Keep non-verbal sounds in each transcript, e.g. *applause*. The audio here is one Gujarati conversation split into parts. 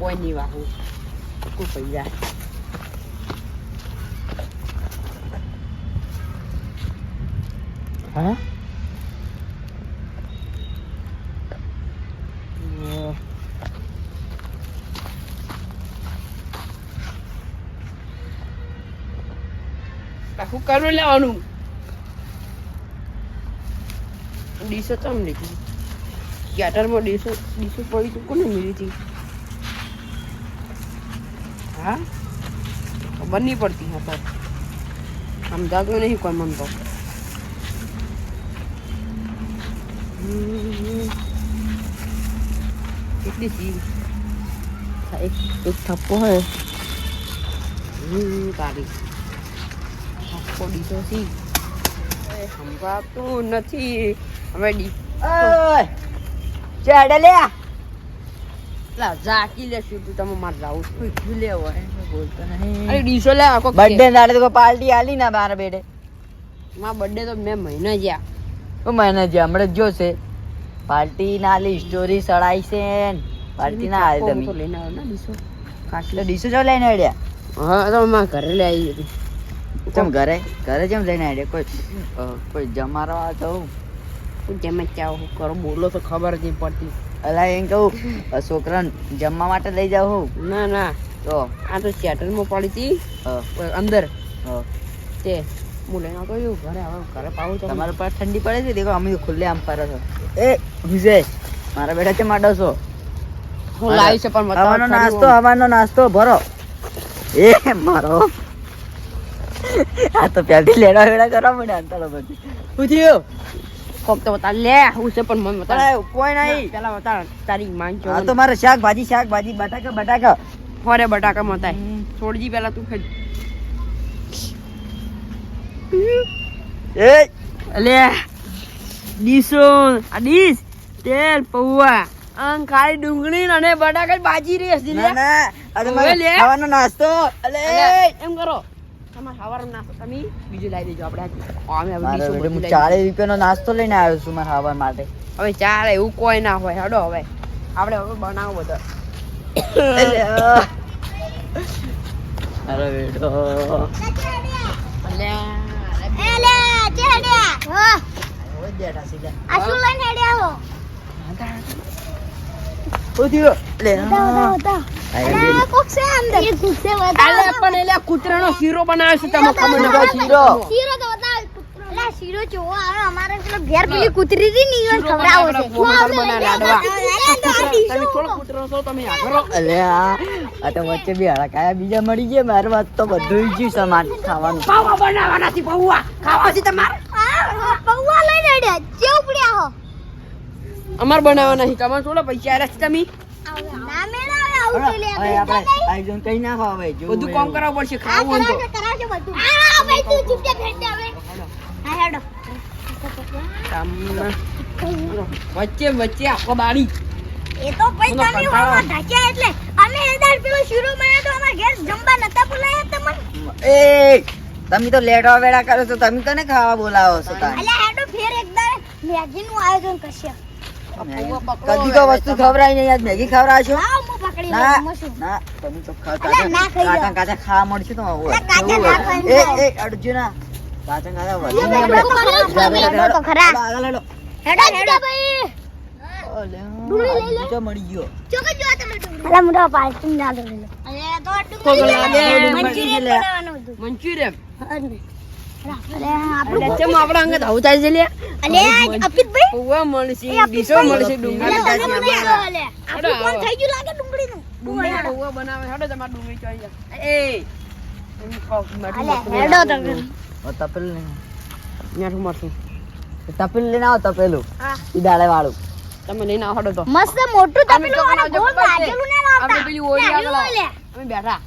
કોઈ નહીં વાહું. કોઈ પૈસા હા? આખું કરવું લેવાનું? ડીશો ચમ લીધી? ગેટરમાં ડીશો ડીશો પડી તું ને મિલી ખબર નહીં પડતી હા તો સમજાતું નહીં કોઈ મન તો. હમ. કેટલી સી એક એક થપ્પો હે. હમ, તારી. થપ્પો દીધો એ સમજાતું નથી. હવે ડી. ચેડે લે લા તમે માર છું. લે અરે ડીશો લે આખો બર્થડે દાડે તો પાર્ટી આલી ના મારા બેડે. માં બર્થડે તો મેં મહિના જ્યાં. તો મને જે હમણાં જો પાર્ટી ના આલી સ્ટોરી સડાઈ છે પાર્ટી ના આલી તમે. લઈને આવ્યો ને ડીશો. જો લઈને આડ્યા હા તો માં ઘરે લઈ આવી હતી. ચમ ઘરે? ઘરે જેમ લઈને આડ્યા કોઈ કોઈ જમારવા તો જેમ ચાવ હું કરો બોલો તો ખબર જ નહીં પડતી. અલા એમ કહું છોકરાને જમવા માટે લઈ જાવ હું. ના ના. તો? આ તો સેટલમાં પડી હતી. અંદર. તે હું લઈને આવતો છું ઘરે હવે ઘરે પાવું તો તમારા પર ઠંડી પડે છે? દેખો અમે ખુલ્લે આમ પર છો. એ વિજય મારા બેટા છે માડો છો? હું લાવી છે પણ હવાનો નાસ્તો હવાનો નાસ્તો ભરો. એ મારો. આ તો પહેલી લેડા વેડા કરવા મને અંતરો બધી થયું કોક તો બતા લે હું છે પણ મમ્મી બતા કોઈ નહીં. પેલા બતા તારી માંગ આ તો મારે શાકભાજી શાકભાજી બટાકા બટાકા. ફોરે બટાકા મતાય. છોડજી પેલા તું ખાઈ. એ! લે ડીસો આ ડીશ તેલ પૌવા આમ ખાલી ડુંગળી અને બટાકા જ ભાજી ના મારે લે. ખાવાનો નાસ્તો. અલે! એમ કરો. નાસ્તો લઈને આવ્યો છું મારા ખાવા માટે. હવે ચાલે એવું કોઈ ના હોય. હડો હવે. આપણે હવે બનાવો બધો. અલે, આ. મારો બેટો થયું લે કૂતરાનો શીરો બનાવે છે તમે ખબર ન શીરો, શીરો. શીરો તો અલા શીરો જોવો આવે અમારે પેલો ઘેર પેલી કૂતરી હતી ને ઈવન ખવડાવો છે. તમે થોડો કૂતરો છો તમે આગળ અલે આ આ તો વચ્ચે બી હળકાયા બીજા મળી ગયા મારી વાત તો બધું જ સમાન ખાવાનું. પાવા બનાવવાના છે પૌવા ખાવા છે તમારે આ પૌવા લઈને હેડ્યા જેવું પડ્યા હો અમાર બનાવવાના છે તમારે થોડા પૈસા આલ્યા છે તમે. ભાઈ બધું કામ કરાવવું પડશે ખાવું ભાઈ વચ્ચે વચ્ચે આખો દાડી એ તો બોલો, તમે કંટાળો. ઓમાં એટલે અમે એદાર પેલો શીરો બનાવ્યો તો અમારા ઘેર જમવા નતા બોલાયા તમને? એ તમે તો લેટવા વેડા કરો છો તમે તો ને ખાવા બોલાવો છો તાર અલ્યા હેડો ફેર એકદાર મેગી નું આયોજન કરશે. કદી કો વસ્તુ ખવડાય નહીં. આજ મેગી ખવડાવશો ના તમે તો કાચા કાચા ખાવા મળશે તો એ એ અર્જુના કાચા કાચા વધી તો ખરા, તો. હેડો. હેડો. ભાઈ. મળી ગયો. જો તમે અલા મુડા પાર્ટી ના દો અરે તો તો મંચુરિયન તપેલું લઈને આવો. તપેલું લઈને આવો તપેલું. દાળે વાળું તમે લઈને આવો હેડો તો. મસ્ત મોટું તપેલું અને ગોળ ભાજેલું ને લાવતા. આપણે પેલી ઓળી આગળ અમે બેઠા.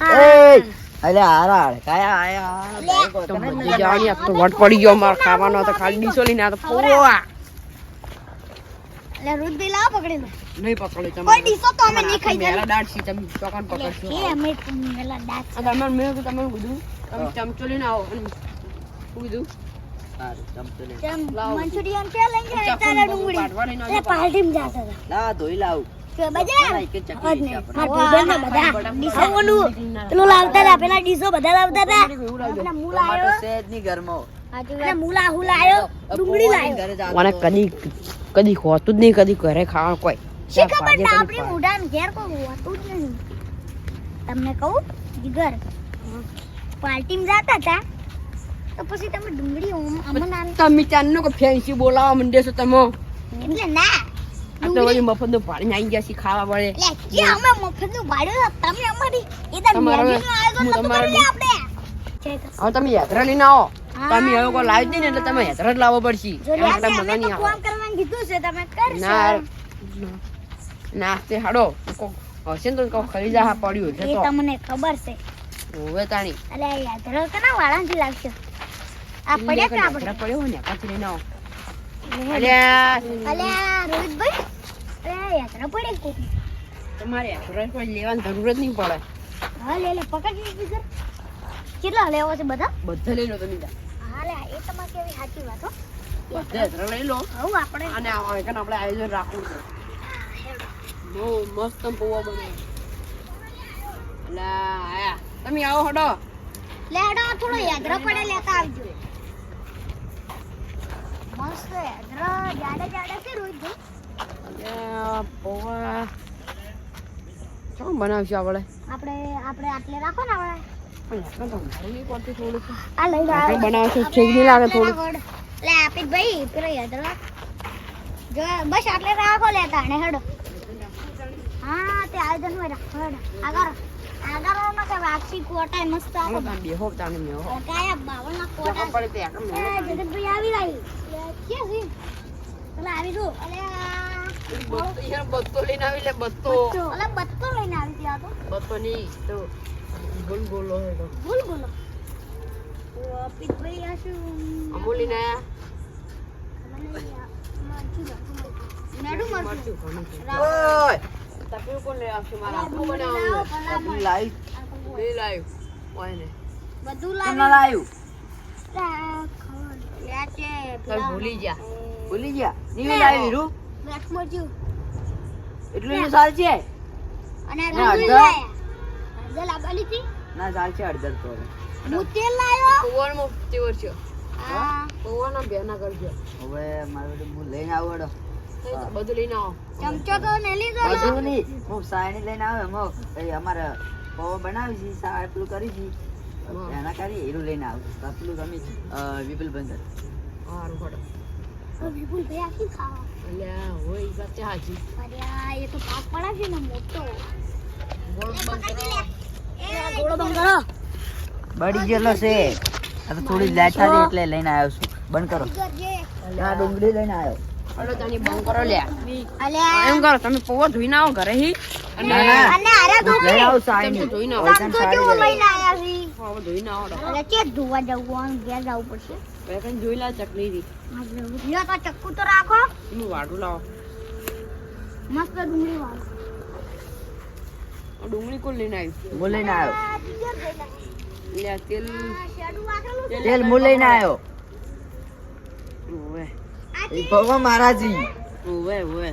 એ અલે હારા કાયા આયા તો મજી જવાની આ તો વટ પડી ગયો માર ખાવાનો તો ખાલી ડીસો લઈને આ તો પૌવા લે રુદ્ર લાવો પકડી લો નહીં પકડો તમે. કોઈ ડીસો તો અમે નહીં ખાઈ મેલા દાળ તમે ચોકન પકડશો. કે અમે મેલા દાંત આ તમે મેં કીધું તમે બધું તમે ચમચો લઈને આવો. અને કીધું? ચમચો લઈને. તેમ મંચુરિયન પે લઈ જાય તારા ડુંગળી. એટલે આવજો. જાતા હતા ધોઈ લાવ. કદી કદી હોતું જ નહીં કદી ઘરે ખાવાનું કોઈ. શી ખબર? ભાજે ના કદી આપણી ખાય. મૂઢાને ઘેર કોઈ હોતું જ નહીં. તમને કહું જીગર. પાર્ટીમાં જતા હતા તો પછી તમે ડુંગળી ઓમ- તમે ચાંદનો કે ફેન્સી બોલાવા મંડે છો તમે? એટલે ના. આ તો મફતનું ભાડીને આવી ગયા ખાવા પડે લે, અમે મફતનું ભાડું તમે અમારી એ તો તમારે હવે- આપણે. તમે લઈને આવો. તમે હવે કોઈ લાવી દે ને એટલે તમે યાત્રા જ લાવવો પડશે. જો લે, એમાં આપણે કઈ મજા નહીં આવે ફોન કરવાનું કીધું છે તમે કરશો. ના ના તે હાડો. હશે ને તો કહો ખરી હા પડ્યું છે તો તમને ખબર છે. હોવે તાણી. અલે આ કના વાળાથી લાગશે. આ પડ્યા આપણે. પડ્યો ને પાછી લઈને આવો. તમારે લેવાની જરૂર જ નહીં પડે. હા લે લે પકડ કેટલા લેવા છે બધા? બધા લઈ લો તમે હા લે એ તમારે કેવી સાચી વાત હો. બધા લઈ લો. હવે આપણે. અને આપણે આયોજન રાખવું છે. બહુ મસ્ત પૌવા બને અલા આયા. તમે આવો હડો. લેડો થોડો યાત્રા પડે લેતા આવજો મસ્ત યાત્રા જાડે જાડે છે રોહિતભાઈ અલ્યા પૌવા શું બનાવશું આપણે આપણે આપણે આટલે રાખો ને આપણે બનાવશું ઠીક નહીં લાગે થોડું લે આપી ભાઈ પેલો જો બસ આટલે રાખો હેડો. હા તે આયોજનમાં રાખો આગળ આગળમાં કે વાક્ષી કોટા મસ્ત હાલો બેહો તાન મેહો કાયા બાવન ના કોટા. પડે તે એકન મેહો એ, તાન. આવી રહી છે? અલે બત્તો લઈને આવી લે બત્તો. અલે બત્તો લઈને આવી ત્યાં તો. બત્તો નહીં તો હે તો. ઓ આ શું? અમૂલી ને બધું લાવ્યું? ભૂલી ગયા. ભૂલી ગયા? નહીં લાવી? બ્લેક એટલું ય સાલ છે? અને અડધો અડધો. લાવવાની હતી. ના, સાલ છે અડધો તો હવે. હું તેલ તેવર છે. બેના કરજો. હવે મારું બધું લઈને આવું બધું લઈને આવો. ચમચો તો ને લીધો બધું નહીં, હું સાયણી લઈને આવે અમારે પૌ બનાવી છે સા પેલું કરી છે. એના કરી લઈને આવું પેલું તમે વિપુલ બંદર વિપુલ ભાઈ આ ખાવા? અલ્યા હોય ઈ વાત તે અરે એ તો પાક પડાવશે ને મોટો. ગોળ બંધ કરો. એ ગોળો બંધ કરો. બળી ગયેલો છે. આ તો થોડી લાઈટ હતી એટલે લઈને આવ્યો છું. બંધ કરો. આ ડુંગળી લઈને આવ્યો. હલો તાની બંધ કરો લ્યા. અલ્યા. એમ કરો તમે પૌવા ધોઈને આવો ઘરે હી. અને ધોઈને આવો. કેવો લઈને ધોઈને આવો. ધોવા જવું? ઘેર જવું પડશે. જોઈ લા ચકલી રી લ્યો તો ચક્કુ તો રાખો. એનું વાડું લાવો. મસ્ત ડુંગળી વાળો. ડુંગળી કોણ લઈને આવ્યું. હું લઈને તેલ છે. તેલ હું લઈને આવ્યો. ઓવે. આ એ પૌવા મારા છે ઓવે ઓવે.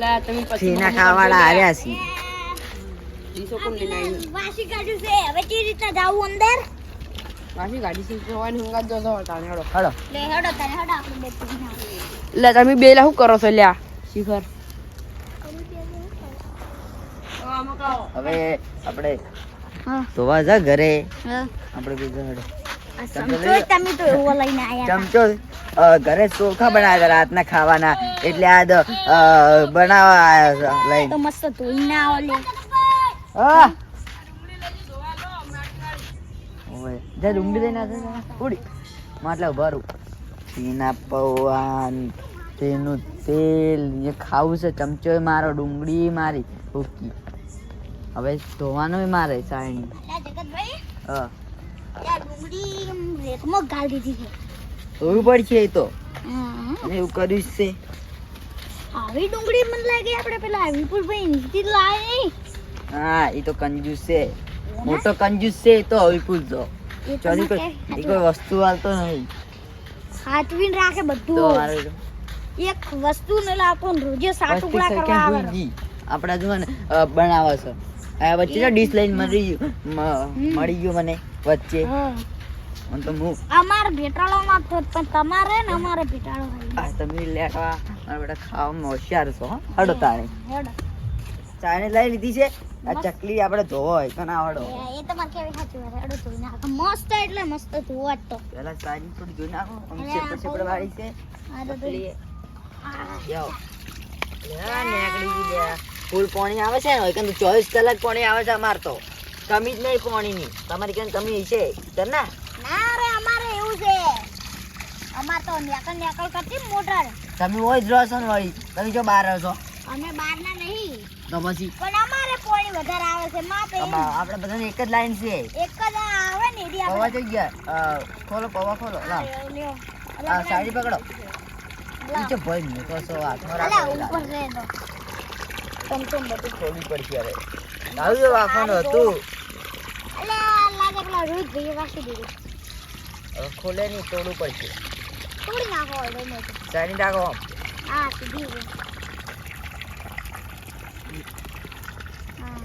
લા તમે પછી ફીના ખાવાળા આવ્યા છે. ડીસો કોણ લઈને આવ્યું? વાસી કાઢ્યું છે. હવે કેવી રીતના જાવું અંદર? પાછી ગાડી સીટ જવાની હંગાત જતો તાણે હેડો. હળો લે હેડો તને હેડો આપણે બે લે તમે બે શું કરો છો? લ્યા શિખર. હવે આપણે ધોવા જા ઘરે. આપણે બીજા ચમચો ચોખા બનાવ્યા રાત રાતના ખાવાના. એટલે આ બનાવવા તો મસ્ત આવો જા ડુંગળી લઈને આવે ઉડી. માટલા ભરું તેના પૌવાન તેનું તેલ એ ખાવું છે. ચમચો મારો ડુંગળી મારી. ઓકી હવે ધોવાનો મારે સાયણી. હા. રેતમાં ગાળ દીધી છે. ધોવું પડશે એ તો. એવું કર્યું છે. આવી ડુંગળી મને લાગે આપણે પેલા વિપુલભાઈ નીચે લાવી. હા એ તો કંજૂસ છે. મોટો કંજૂસ છે તો વિપુલ પૂછજો. ચોરી કોઈ વસ્તુ હાલતો નહીં. સાચવીને રાખે બધું એક વસ્તુ ન લાવતો રોજે સાત ટુકડા કરવા આવે. ગઈ. જો ને બનાવો છે. આ વચ્ચે ડીશ લઈને મળી ગયું. મળી ગયું મને વચ્ચે. હા. મને તો હું અમારે ભેટાળોમાં તો પણ તમારે ને અમારે ભેટાળો આ તમે લેવા મારા બેટા ખાવામાં હોશિયાર છો હડતા હડો તારે હેડો. ચાને લઈ લીધી છે. આ ચકલી આપણે ધોવો હોય તો ના આવડો એ- તો મને કેવી સાચું વાત હેડો ધોઈ નાખો. મસ્ત એટલે મસ્ત ધોવો જ તો. પેલા સારી થોડી ધોઈ નાખો. આમ અરે છેપડ છેપડ વાળી છે. આ તો ધોઈ. જાઓ. લે નેકડી ગઈ લે. ફૂલ પાણી આવે છે ને કેમ ચોવીસ કલાક પાણી આવે છે અમાર તો. કમી જ નહીં પાણીની. તમારી કેમ કમી છે તો ના? ના રે અમારે એવું છે. અમાર તો નેકળ નેકળ કરતી મોટર. તમે હોય જ રહો છો ને વળી. તમે જો બહાર રહો છો. અમે બહાર ના નહીં. તો પછી પણ અમારે પાણી વધારે આવે છે માપે. આપણે બધાને એક જ લાઈન છે. એક જ આવે ને એરી પૌવા જઈ ગયા. ખોલો પવા ખોલો. લ્યો. આ સાડી પકડો. નીચે ભાઈ મૂકો છો હાથમાં અલા, રાખો ઉપર રહે તો ચમચમ બધું. ખોલી પડશે અરે લાવી દો વાંકવાનું હતું. અલા, લાગે પેલા રોજ ભાઈએ રાખી દીધું. હવે ખોલે નહીં તોડવું પડશે. તોડી નાખો સાડી નાખો આમ. હા સીધી છે હા.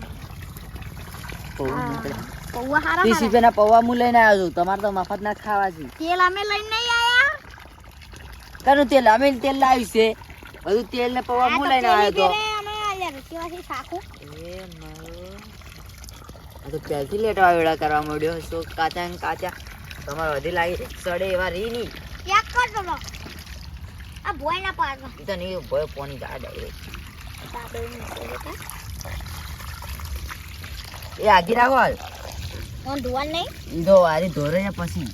પૌવા હા. પૌવા હારા ત્રીસ રૂપિયાના પૌવા હું લઈને આવ્યો છું. તમારે તો મફત ના ખાવા છે. તેલ અમે લઈને નહીં આયા. કનું તેલ અમે તેલ લાવ્યું છે. બધું તેલ ને પૌવા હું લઈને આવ્યો ફેરે અમે આલ્યા રસીવાથી શાકું. તો એ મારો. આ તો પહેલથી લેટવા વેળા કરવા માંડ્યો? શું કાચા ને કાચા. તમારે વધી લાગી સડે એવા રી નહીં. ચેક કરતો તો. આ ભોયના પાડમાં. ઈ તો નહીં ભય પોની ગાડ આવી. એ આગી રાખો હાલ. કોણ ધોવાનું નહીં? ધો આરી ધોરે ને પછી.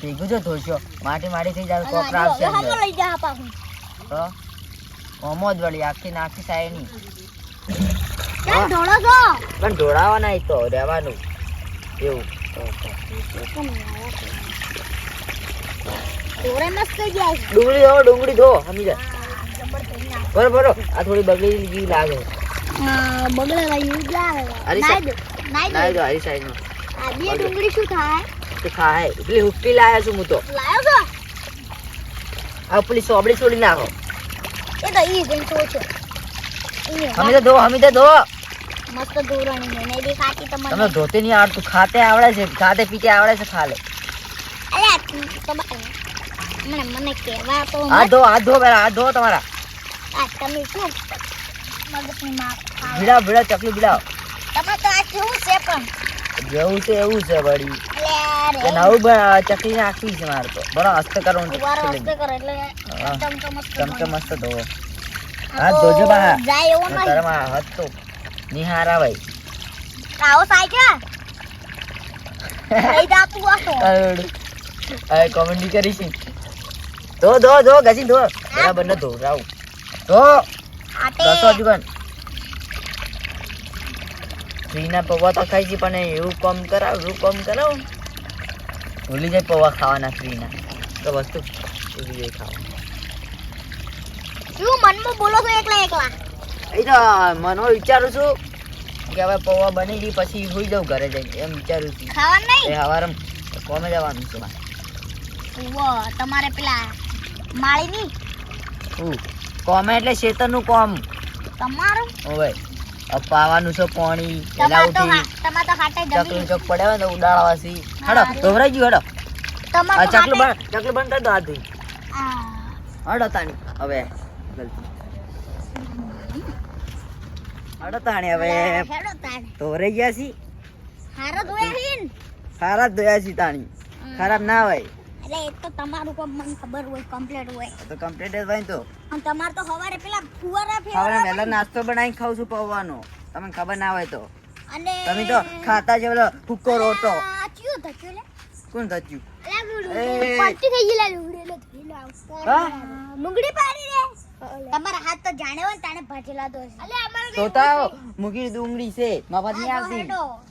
ભેગું જો ધોશો. માટી માટી થઈ જાય કોપરા આવશે હાલો લઈ જા પાછું. તો? ઓમો જ વળી આખી નાખી સાયની કેમ ઢોળો છો? પણ ઢોળાવાના ઈ તો રહેવાનું. એવું. ડુંગળી ધો ડુંગળી ધો સમજી જાય. બરો બરો આ થોડી બગડી લાગે. બગડેલા યુઝ લાવે. નાઈ દો, દો. જો આરી આ બે ડુંગળી શું થાય? તો ખાય. એટલે હુક્કી લાયા છું હું તો. લાયો છો? આ પેલી સોબડી છોડી નાખો. એ તો ઈ જઈને છે. અમે તો ધો અમે તો ધો. મસ્ત ધોરણી છે. બી ખાતી તમને તમે ધોતે નહીં આવડતું. ખાતે આવડે છે. ખાતે પીતે આવડે છે ખાલે. અરે તમારે. મને મને કહેવા તો આ ધો આ ધો આ ધો તમારા. આ તમે શું મગજની ભીડા ભીડા ચકલી ભીડા તમે તો આ કેવું છે પણ. જેવું છે એવું છે વળી. અલ્યા નવું ચકલી નાખવી છે મારે તો. બરો હસ્ત કરો ઉભારો કરો એટલે ચમચો મસ્ત ચમચો બને. મસ્ત ધોવો હાથ ધોજો બા. જાય એવો નહીં. તારામાં હાથ તો નિહારા ભાઈ આવો *laughs* આસો હવે કોમેડી કરી ધો ધો ધો ગજી ધો. બરાબર ન ધો રાવ ધો. દસો હજુ ફ્રીના પૌવા તો ખાઈ છે પણ એવું કામ કરાવ એવું કામ કરાવ. ભૂલી જાય પૌવા ખાવાના ફ્રીના. તો વસ્તુ ભૂલી જાય ખાવા. શું મનમાં બોલો છો એકલા એકલા? એ તો મનો વિચારું છું કે હવે પૌવા બની ગઈ પછી હોઈ જાઉં ઘરે જઈને એમ વિચારું છું. ખાવાનું એ હવારમ કોમે જવાનું છે મારે. તમારે પેલા માળીની? હું કોમે એટલે ખેતરનું કોમ. તમારું? હવે પાવાનું છે પાણી પેલા ઉઠી તમાર તો હાટે જમીન. ચોક પડે ને ઉડાડવા સી હડો ધોવરાઈ ગયું હડો. તમાર ચકલું બંધ ચકલું બંધ કરી દો આધી હડો તાણી હવે. હડો તાણી હવે. ધોવરાઈ ધોરાઈ ગયા છી. હારો ધોયા ને? ધોયા છી તાણી. ખરાબ ના હોય. એટલે એ તો તમારું કોમ મને ખબર હોય કમ્પ્લીટ હોય. તો કમ્પ્લીટ જ હોય તો. અને તમારે તો સવારે પેલા ફુવારા હવે ફેરવવા વહેલા નાસ્તો બનાવીને ખાવ છું પૌવાનો. તમને ખબર ના હોય તો. અને તમે તો ખાતા જ પેલો હુક્કો રોટો. આચ્યું ચિયો લે? કોણ ધચ્યું એ. પાટી થઈ ગઈ લા ડુંગળી એટલે ધોઈ લાવ. હા? ડુંગળી પાડી રે તમારા હાથ તો જાણે હોય ને તાણે ભાજેલા તો હશે. અલે અમારે તો તાવ મૂકી ડુંગળી છે. મફતની તો આવતી.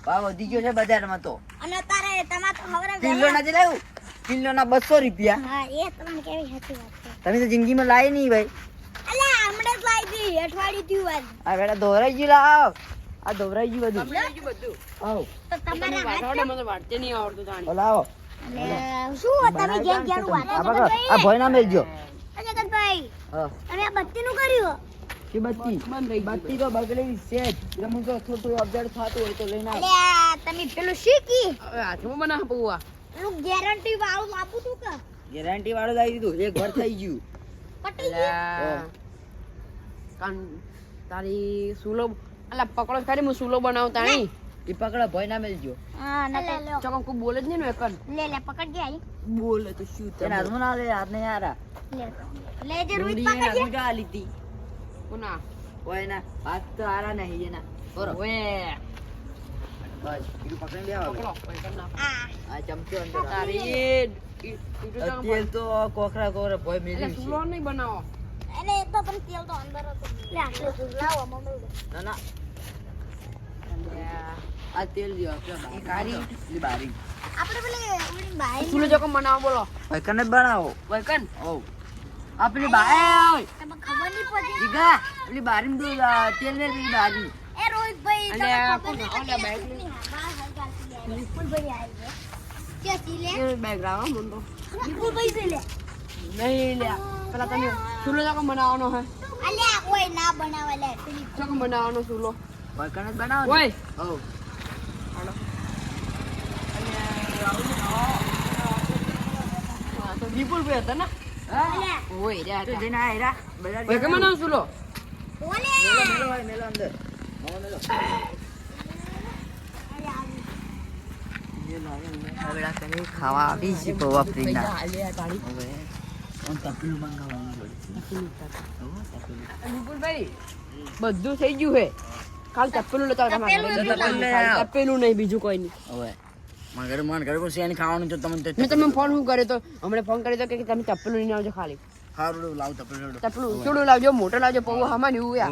ભાવ વધી ગયો છે બજારમાં તો. અને તારે તમાર તો ખબર કિલો ના લાવ્યું? કિલો ના બસો રૂપિયા. હા એ તમને કેવી સાચી વાત છે. તમે તો જિંદગીમાં લાવી નહીં ભાઈ. અલા હમણાં જ લાવી હતી અઠવાડિયું થયું આજ. આ બેટા ધોરાઈ લાવ. આ ધોરાઈ ગયું બધું. બધું. આવ. તો તમારા હાથ મને વાંચતે નહીં આવડતું તાણી લાવો. શું તમે જેમ જેમ વાત આ પકડો. ના મેલજો જગતભાઈ હા. અને આ બત્તીનું કર્યું કે બત્તી? બંધ થઈ ગયું. બત્તી તો બગડેલી છે તો થોડું થતું હોય તો લઈને આવ. તમે પેલું શીખી? હાથમાં બનાવ પૌવા પેલું ગેરંટી વાળું આપું તું કે? ગેરંટી વાળું લાવી દીધું. એક ઘર થઈ ગયું. પટી ગયું. કાન તારી સુલો અલા પકડો જ હું સુલો બનાવતા નહીં. એ પકડો ભય ના મેલજો. હા ના લે લે ચોકમ કોઈ બોલે જ નહીં ને એકન લે લે પકડ ગયા બોલે તો શું એને હાથમાં ના લે હાથ હારા. લે લે જે રૂઈ પકડ હાથમાં કા લીધી કોના? ઓય ના હાથ તો આરા નહીં એના. બરો ઓએ બસ બીજું પકડી લેવા પકડો કોઈ કર ના આ આ ચમચો અંદર આ. તારી ઈ- ઈ તો ચોકમ તેલ તો કોખરા કોખરા ભય એટલે સુલો નહીં બનાવો એટલે એ તો પણ તેલ તો અંદર હતું લે આટલું લાવો મમ્મી ના બારી બારી એ રોહિતભાઈ? પડી? ઓલા ગયા. વિપુલભાઈ આવી ગયા. સી લે? બેગ રાવા મુંડો વિપુલભાઈ સી લે? નહીં લ્યા પેલા તમે સુલો ચોકમ બનાવવાનો હે અલ્યા, ઓય ના બનાવે લે ચોકમ બનાવવાનો સુલો ભાઈ કને બનાવો? ઓય ઓ હા, તો વિપુલભાઈ હતા ને ઓય રહ્યા તો. જઈને આ હેરા બધા ઓય કેમ બનાવો સુલો ઓલે. મેલો અંદર ખાવા આવી છે બહુ તપેલું વિપુલભાઈ બધું થઈ ગયું હે. કાલ ચપ્પલું લેતા તપેલું નહીં બીજું કોઈ નહીં. હવે મારા મન મારા ઘરે એને ખાવાનું તો તમે મેં તમને ફોન શું કર્યો તો? હમણાં ફોન કર્યો તો કે તમે ચપ્પલું લઈને આવજો ખાલી. સારું લાવ તપેલું ચપ્પલું ચોડું લાવજો મોટો લાવજો પૌવા હમણાં એવું યા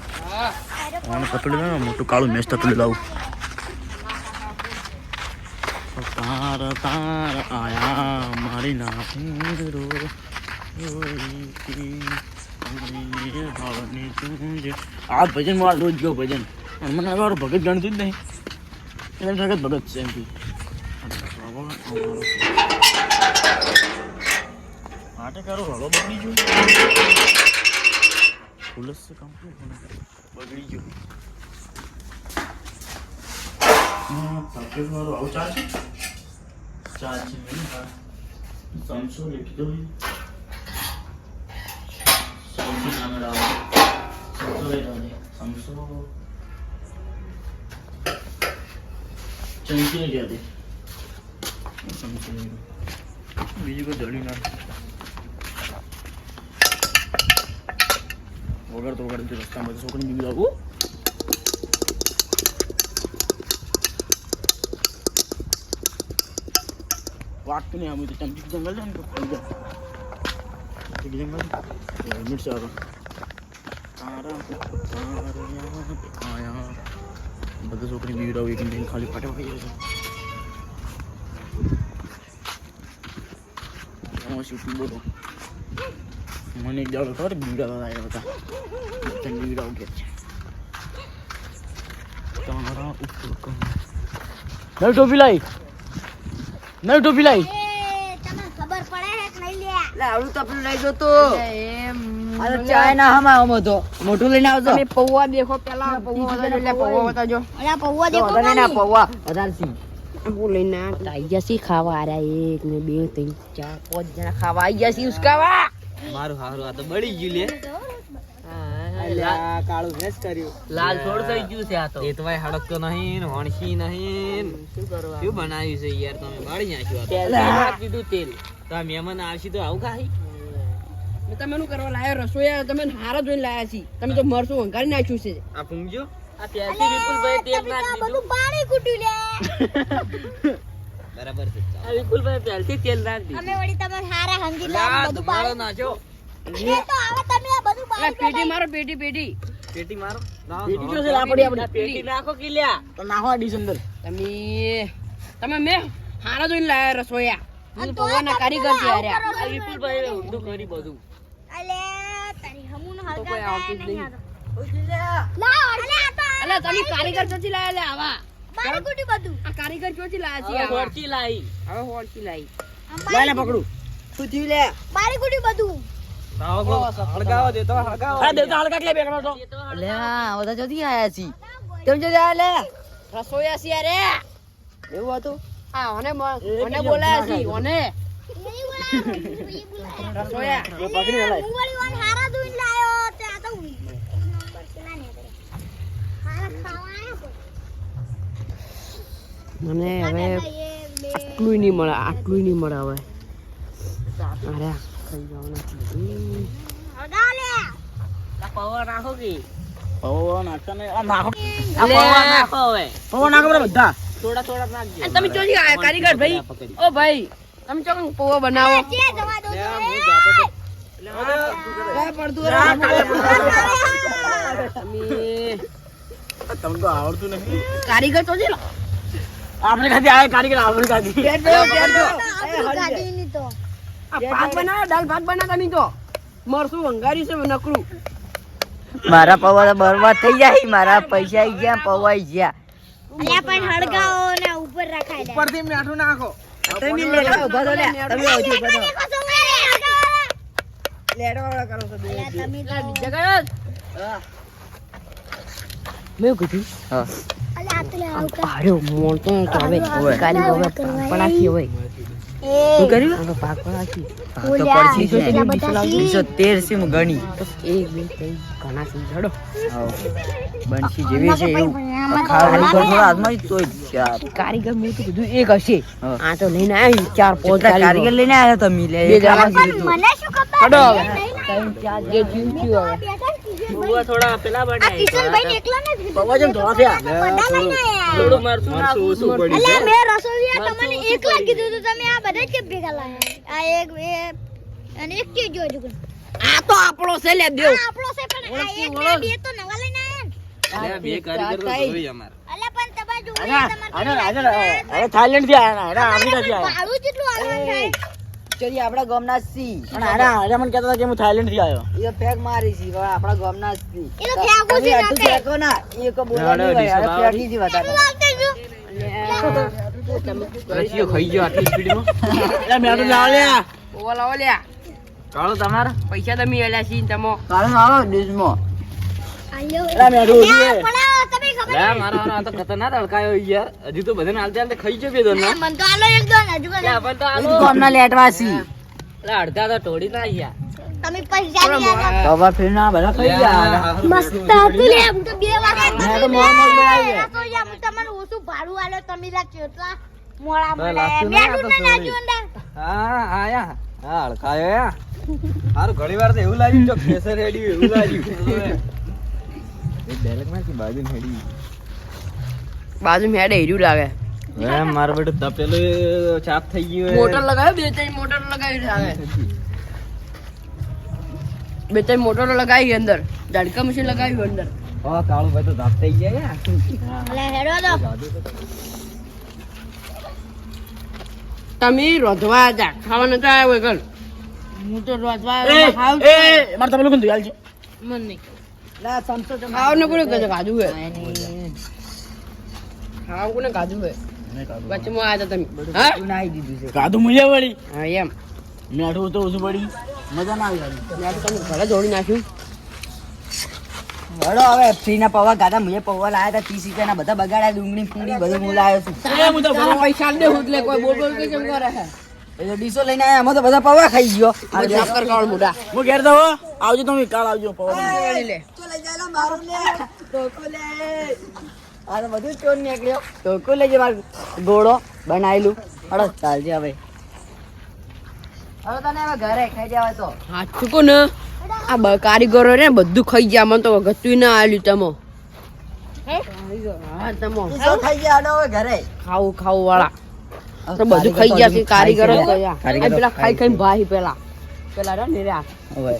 અરે તપેલું ને મોટું કાળું મેચ તપેલું લાવું. તાર તાર, આયા મારી ના ઊંઘરો આ ભજનમાં રોજ ગયો ભજન. અને મને હવે ભગત જાણતું જ નહીં. એમ સગત ભગત છે એમથી માટે કરો હળો બની ગયો? પુલસ કંપની બગડી ગયો તપેલું મારું આવું ચાર્જ ચાલશે મેં સમસો લખી દો સમસો લઈ સમસો ચમચી ગયા તે સમસો લઈ લો બીજું કોઈ જડ્યું ના વગર તો વગર રસ્તામાં બધું છોકરી બીજું લાવું વાટતું નહીં આમ તો ચમચી જંગલ છે ને તો પડી જાય એક જંગલ હેલ્મેટ છે આગળ તારા તારા આયા બધા છોકરી બીવડાવ એક મિનિટ ખાલી ફાટે પડી જાય છે એમાં શૂટિંગ બોલો મને એક દાડો ખબર બીવડાવવા આવ્યા હતા બીવડાવ કે છે તારા ઉપર નવી ટોપી લાવી નવી ટોપી એ ખબર પડે કે નહીં લે એટલે આવડું તપેલું લઈ જો તો એમ આ તો ચાય ના હમા હમો તો મોટું લઈને આવજો. તમે પૌવા દેખો પેલા. પૌવા બતાવજો એટલે પૌવા બતાવજો અલ્યા પૌવા દેખો વધારે ના પૌવા વધારે સી. હું લઈને આવી. ગયા છીએ ખાવા આ રહ્યા એક ને બે ત્રણ ચાર પાંચ જણા ખાવા. આવી ગયા છે ઉસકાવા. મારું હારું આ તો બળી ગયું લે. કાળું ભેંસ કર્યું. લાલ થોડું થઈ ગયું છે આ તો. એ તો ભાઈ હડકતો નહીં વણશી નહીં. શું કરવા શું બનાવ્યું છે યાર તમે? બાળી નાખ્યું તો. તેલ. નાખી તેલ. તો આ મહેમાન આવશે તો આવું ખાઈ? તમે શું કરવા લાયા? રસોઈયા તમે હારા જોઈને લાયા છી. તમે તો મરસું વંગારી નાખ્યું છે. આ પૂંજ્યો આ અલ્યા, વિપુલભાઈ તેલ તમે તો આ નાખી બધું પાણી કૂટ્યું લે. બરાબર છે વિપુલભાઈ પહેલથી તેલ નાખી અમે વળી તમે હારા હંગી લાવ બધું પાણી નાખ્યો. એ તો હવે તમે આ બધું અલા, બારી પેટી મારો પેટી પેટી. પેટી મારો? પેટી જો છે લાપડી આપણે. પેટી નાખો કે તો નાખો આ અંદર. તમે તમે મેં હારા જોઈને લાયા રસોયા. હું અને તો તોય પૌવાના તમે કારીગર છે યાર વિપુલભાઈ ઊંધું કરી બધું. અલે તારી હમુન નહીં અલે તમે કારીગર ચોથી લાયા લે આવા. બારી કુટી બધું. આ કારીગર ચોથી લાયા છે આવા. હોડકી લાઈ. હવે હોળકી લાઈ. આમ લાય ને પકડું. લે. કુટી બધું. હળગાવો દે તો હળગાવો. હા દેવતા હળકા કે બેકડો તો લે બધા ચોથી આયા છી. કેમ ચોથી આયા લે રસોયા છે યાર એવું હતું? હા ઓને ઓને બોલાયા છે ઓને. રસોયા એ પકડી લાય હારા લાયો તે આ તો. મને હવે. આટલું નહીં મળે આટલું નહીં મળે હવે. અરે આ જવાના છે. હળગાવ લે. પૌવા નાખો કે પૌવા નાખતા ને આ નાખો આ પૌવા નાખો હવે પૌવા નાખો બરાબર બધા થોડા થોડા નાખજો તમે ચોથી કારીગર ભાઈ ઓ ભાઈ તમે ચોકન પૌવા બનાવો તો તો. તમને તો આવડતું નથી કારીગર ચોથી આપણે ખાધી આવે કારીગર આપણે તો. આ ભાત બનાવો દાલ ભાત બનાવો તમે તો મરસું વંગારી છે નકરું. મારા પૌવા તો બરબાદ થઈ જાય મારા પૈસા આઈ ગયા પૌવા આઈ ગયા. અલ્યા પણ હળગાઓ ને ઉપર રખાય દે. ઉપરથી મીઠું નાખો. તમે લેડો ઊભા થો લે. તમે આવજો ઊભા થો. લેડો વાળો કરો છો તમે તો- જગત મેં કીધું. હા અલ્યા આ તો આવું કર. અરે મોણ તો આવે. કાલી હવે પડાકી હોય શું કર્યું? હવે પાકો પડાકી તો ઓલ્યા, પડશે જ ઓલ્યા ને. બધા સી. બીસો તેર છે હું ગણી. એક બે ત્રણ ઘણા સી જડો. બનશી જેવી છે એવું. તો આમાં થોડું હાથમાં જ ચાર. કારીગર મેં તો કીધું એક હશે. આ તો લઈને આવી ચાર પાંચ પોતા કારીગર. લઈને આવ્યા તમે? લે બે એક જણા મને શું ખબર? હડો. હવે. જે થોડા પેલા આ બનાય કિશનભાઈ એકલા નથી. જ કીધું. પૌવા જેમ ધોળા થયા બધા મારશું મારશું ઓછું મરચું એટલે મેં રસોઈયા તમને એકલા કીધું હતું તમે આ બધા કેમ ભેગા લાયા? આ એક બે અને એક કે જોજો. આ તો આપણો છે લે દેવ આ આપણો છે પણ આ એક ને બે તો નવા લઈને આયા ને. બે કારીગર તો જોઈએ અમાર. અલે પણ તમારે છે, તમારે અરે અરે અરે થાઈલેન્ડથી આયા અરે આફ્રિકા થી આયા ભાડું જેટલું આલવાનું થાય. ચોરી આપણા ગામના જ છી. અને અરે અરે મને કહેતા કે હું થાઈલેન્ડથી આવ્યો. એ ફેક મારી છી પણ આપણા ગામના જ છી. એ તો ફેંકવું છે તમે ના આટલું ના એ કો બોલવા ના, નહીં ના, હોય લાવો. ફેંકી દીધી વધારે રસીઓ ખાઈ ગયો આટલી સ્પીડમાં. એ મેં તો લાવ લ્યા. ઓવા લાવ લ્યા. કાળો તમાર? પૈસા તમે આલ્યા સી તમો. કાળો આવો ડીઝમો આલ્યો. એટલે મેં તો લે મારો હારો આ તો ખતરનાક અડકાયો યાર. હજી તો બધાને હાલતે હાલતે ખાઈ ગયો દોન એ તો આલો એક દોન હજુ પણ તો આલો. ગામના લેટવા લે અડધા તો તોડી ના યાર. તમે પૈસા નહીં આલ્યા. તો ફેર ના બધા ખાઈ ગયા. મસ્ત હતું લે હું. તો બે વાગે મેં તો મોં મોં બનાવી તો યાર હું તમને ઓછું ભાડું આલ્યો તમે લા કેટલા મોળા મળે લાગતું નહીં આ તો મેડું ના સોરી. અંદર હા આયા હા હડકાયો યા. હારું ઘણી વાર તો એવું લાગ્યું જો હેડી એવું લાગ્યું. બાજુ હેડી. બાજુ મેડે હીર્યું લાગે. મારો બેટો તપેલું ચાપ થઈ ગયું મોટર લગાવ્યો બે ત્રણ મોટર લગાવી લાગે બે ત્રણ મોટરો લગાવી અંદર. ધડકા મશીન લગાવ્યું અંદર. હા કાળું ભાઈ તો તાપ થઈ ગયા યા અલે હેડો તો. તમે રોધવા હતા ખાવા નતા આવ્યો એકલ હું તો રોધવા એ મારે તમે લોકો ધોયાલ છે મન નહીં તો કોને કહે કાજુ હે. ખાવ કોને કાજુ હે? વચમાં આવ્યા હતા તમે. હા? નાઈ દીધું છે. કાધું મુજે વળી? હા એમ. મેઠું તો ઓછું પડી મજા ના આવી મેં તમે ઘરે જોડી નાખ્યું. વડો હવે ફ્રીના પવા ગાધા મુએ પવા લાયા હતા ત્રીસ રૂપિયાના બધા બગાડ્યા ડુંગળી ફૂંગળી બધું હું લાવ્યો છું. હું તો પૈસા દે હું એટલે કોઈ બોલ બોલ કે કેમ કરે છે. એ ડીસો લઈને આયા અમે તો બધા પવા ખાઈ ગયો. આ કર કાળ મુડા હું ઘેર તો આવજો તમે કાળ આવજો પવા લઈ લે. આ તો બધું ચોર નીકળ્યો. ટોકો લેજે માર ગોળો બનાવેલું હળો ચાલજે હવે. હવે તને હવે ઘરે ખાઈ જવાય તો. હાચું કો ને. આ બ- કારીગરો ને બધું ખાઈ ગયા મને તો ગતું ના આલ્યું તમો. હા? તમો. ખાઈ ગયા ઘરે. ખાવું ખાવું વાળા. તો બધું ખાઈ ગયા છે કારીગરો. પેલા ખાઈ ખાઈ ભાઈ પેલા. પેલા રે ને હવે.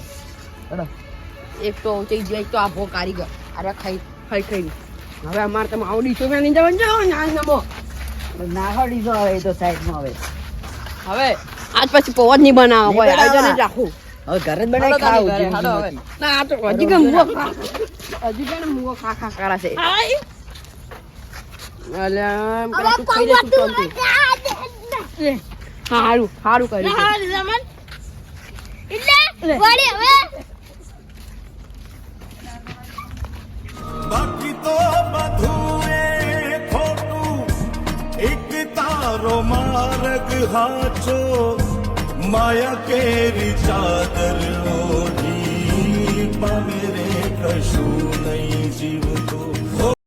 એક તો ચઈ જાય તો આભો કારીગર. અરે ખાઈ ખાઈ ખાઈ હવે અમારે તમે આવડી છો નહીં જવાનું? જાઓ ના નમો નાખડી જો હવે એ તો સાઈડમાં હવે. હવે આજ પછી પવન નહીં બનાવો હોય આયોજન જ રાખું. હવે ઘરે જ બનાવી ખાવું હવે. ના આ તો હજી કે મુઓ ખા. હજી કે મુઓ ખા ખા કરા છે અલ્યા પેલા તું ખાઈ લે તું શાંતિ. હારું હારું કર્યું છે. એટલે વળી હવે બાકી તો બધું એ ખોટું એક તારો માર્ગ હાચો માયા કેરી ચાદર ઓઢી પામે રે કશું નહીં જીવતું